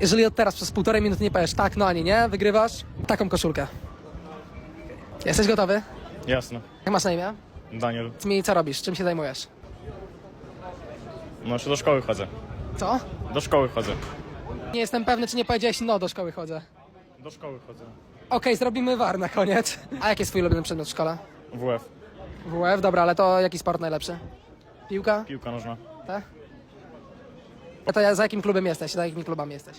Jeżeli od teraz przez półtorej minuty nie powiesz tak, no ani nie, wygrywasz taką koszulkę. Jesteś gotowy? Jasne. Jak masz na imię? Daniel. Powiedz mi, co robisz? Czym się zajmujesz? No, czy do szkoły chodzę? Co? Do szkoły chodzę. Nie jestem pewny, czy nie powiedziałeś no, do szkoły chodzę. Do szkoły chodzę. Okej, zrobimy war na koniec. A jaki jest twój ulubiony przedmiot w szkole? WF. WF, dobra, ale to jaki sport najlepszy? Piłka? Piłka nożna. Tak? A to ja, za jakim klubem jesteś? Za jakimi klubami jesteś?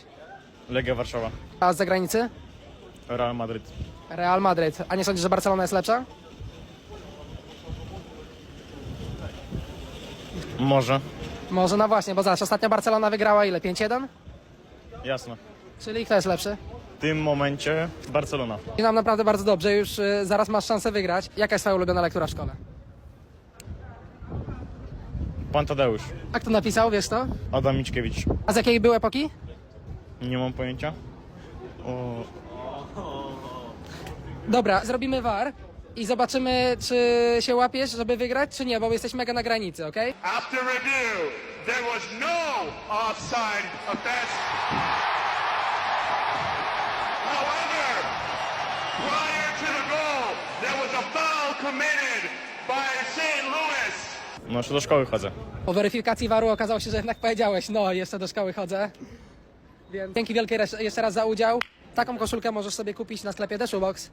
Legia Warszawa. A z zagranicy? Real Madryt. Real Madryt. A nie sądzisz, że Barcelona jest lepsza? Może. Może, no właśnie, bo zobacz, ostatnio Barcelona wygrała ile? 5-1? Jasne. Czyli kto jest lepszy? W tym momencie Barcelona. I nam naprawdę bardzo dobrze, już y, zaraz masz szansę wygrać. Jaka jest twoja ulubiona lektura w szkole? Pan Tadeusz. A kto napisał, wiesz to? Adam Mickiewicz. A z jakiej był epoki? Nie mam pojęcia. O, Dobra, zrobimy war i zobaczymy, czy się łapiesz, żeby wygrać, czy nie, bo jesteś mega na granicy, okej? After review, there was no offside offense. However, prior to the goal, there was a foul committed by St. No, czy do szkoły chodzę? Po weryfikacji waru okazało się, że jednak powiedziałeś, no, jeszcze do szkoły chodzę. Więc dzięki wielkie jeszcze raz za udział. Taką koszulkę możesz sobie kupić na sklepie The Shoebox.